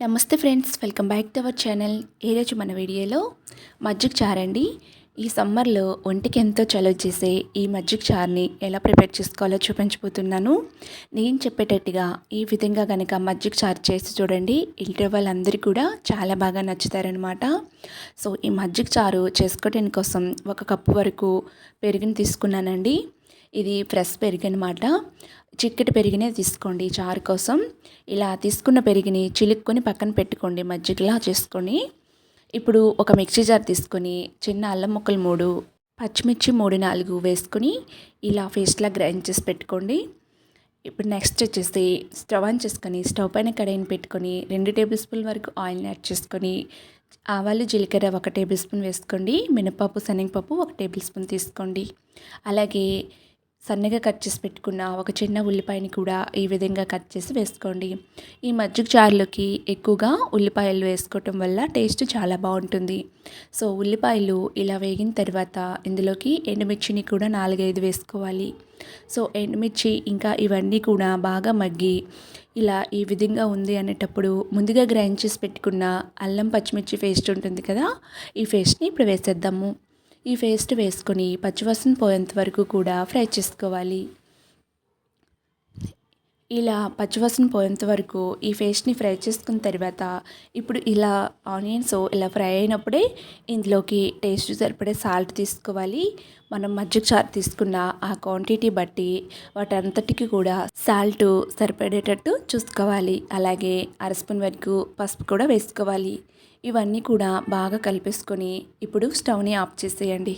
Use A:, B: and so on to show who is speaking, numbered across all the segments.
A: నమస్తే friends welcome back to our channel. ఈరోజు మన వీడియోలో మజ్జిగ చారండి ఈ సమ్మర్లో ఒంటికి ఎంతో చలవ చేసే ఈ మజ్జిగ చారుని ఎలా ప్రిపేర్ చేసుకోవాలో చూపించబోతున్నాను. నేను చెప్పేటట్టుగా ఈ విధంగా కనుక మజ్జిగ చారు చేసి చూడండి. ఇంటర్ వాళ్ళందరికీ కూడా చాలా బాగా నచ్చుతారనమాట సో ఈ మజ్జిగ చారు చేసుకోవడానికి కోసం ఒక కప్పు వరకు పెరుగుని తీసుకున్నానండి. ఇది ఫ్రెష్ పెరుగు అనమాట చిక్కటి పెరిగినే తీసుకోండి చారు కోసం. ఇలా తీసుకున్న పెరిగిని చిలుక్కొని పక్కన పెట్టుకోండి మజ్జిగలా చేసుకొని. ఇప్పుడు ఒక మిక్సీ జార్ తీసుకొని చిన్న అల్లం ముక్కలు మూడు పచ్చిమిర్చి మూడు నాలుగు వేసుకొని ఇలా ఫేస్ట్లా గ్రైండ్ చేసి పెట్టుకోండి. ఇప్పుడు నెక్స్ట్ వచ్చేసి స్టవ్ ఆన్ చేసుకొని స్టవ్ పైన కడాయిని పెట్టుకొని రెండు టేబుల్ స్పూన్ వరకు ఆయిల్ని యాడ్ చేసుకొని ఆవాలు జీలకర్ర ఒక టేబుల్ స్పూన్ వేసుకోండి. మినపప్పు శనగపప్పు ఒక టేబుల్ స్పూన్ తీసుకోండి. అలాగే సన్నగా కట్ చేసి పెట్టుకున్న ఒక చిన్న ఉల్లిపాయని కూడా ఈ విధంగా కట్ చేసి వేసుకోండి. ఈ మజ్జిగ చారులోకి ఎక్కువగా ఉల్లిపాయలు వేసుకోవటం వల్ల టేస్ట్ చాలా బాగుంటుంది. సో ఉల్లిపాయలు ఇలా వేగిన తర్వాత ఇందులోకి ఎండుమిర్చిని కూడా నాలుగైదు వేసుకోవాలి. సో ఎండుమిర్చి ఇంకా ఇవన్నీ కూడా బాగా మగ్గి ఇలా ఈ విధంగా ఉంది అనేటప్పుడు ముందుగా గ్రైండ్ చేసి పెట్టుకున్న అల్లం పచ్చిమిర్చి పేస్ట్ ఉంటుంది కదా ఈ పేస్ట్ని ఇప్పుడు వేసేద్దాము. ఈ పేస్ట్ వేసుకొని పచ్చివాసన పోయేంత వరకు కూడా ఫ్రై చేసుకోవాలి. ఇలా పచ్చివాసన పోయేంత వరకు ఈ పేస్ట్ని ఫ్రై చేసుకున్న తర్వాత ఇప్పుడు ఇలా ఆనియన్స్ ఇలా ఫ్రై అయినప్పుడే ఇందులోకి టేస్ట్ సరిపడే సాల్ట్ తీసుకోవాలి. మనం మజ్జిగ చారు తీసుకున్న ఆ క్వాంటిటీ బట్టి వాటంతటికి కూడా సాల్ట్ సరిపడేటట్టు చూసుకోవాలి. అలాగే అర స్పూన్ వరకు పసుపు కూడా వేసుకోవాలి. ఇవన్నీ కూడా బాగా కలిపేసుకొని ఇప్పుడు స్టవ్ని ఆఫ్ చేసేయండి.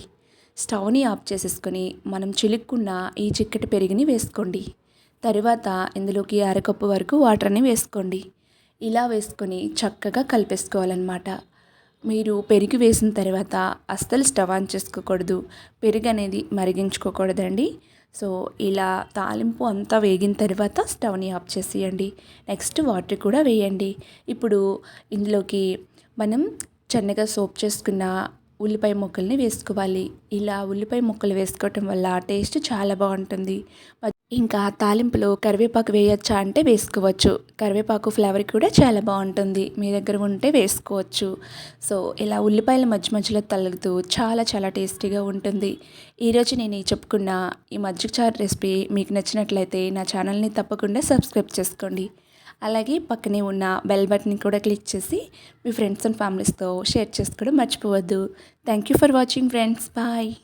A: స్టవ్ని ఆఫ్ చేసేసుకొని మనం చిలుక్కున్న ఈ చిక్కటి పెరుగుని వేసుకోండి. తరువాత ఇందులోకి అరకప్పు వరకు వాటర్ని వేసుకోండి. ఇలా వేసుకొని చక్కగా కలిపేసుకోవాలన్నమాట. మీరు పెరుగు వేసిన తర్వాత అస్సలు స్టవ్ ఆన్ చేసుకోకూడదు. పెరుగు అనేది మరిగించుకోకూడదండి. సో ఇలా తాలింపు అంతా వేగిన తర్వాత స్టవ్ని ఆఫ్ చేసేయండి. నెక్స్ట్ వాటర్ కూడా వేయండి. ఇప్పుడు ఇందులోకి మనం చిన్నగా సోప్ చేసుకున్న ఉల్లిపాయ ముక్కల్ని వేసుకోవాలి. ఇలా ఉల్లిపాయ ముక్కలు వేసుకోవటం వల్ల టేస్ట్ చాలా బాగుంటుంది. ఇంకా తాలింపులో కరివేపాకు వేయచ్చా అంటే వేసుకోవచ్చు. కరివేపాకు ఫ్లేవర్ కూడా చాలా బాగుంటుంది. మీ దగ్గర ఉంటే వేసుకోవచ్చు. సో ఇలా ఉల్లిపాయల మధ్య మధ్యలో తలుగుతూ చాలా చాలా టేస్టీగా ఉంటుంది. ఈరోజు నేను చెప్పుకున్న ఈ మజ్జిగ రెసిపీ మీకు నచ్చినట్లయితే నా ఛానల్ని తప్పకుండా సబ్స్క్రైబ్ చేసుకోండి. అలాగే పక్కనే ఉన్న బెల్ బటన్ కూడా క్లిక్ చేసి మీ ఫ్రెండ్స్ అండ్ ఫ్యామిలీస్తో షేర్ చేసుకోవడం మర్చిపోవద్దు. Thank you for watching friends. Bye.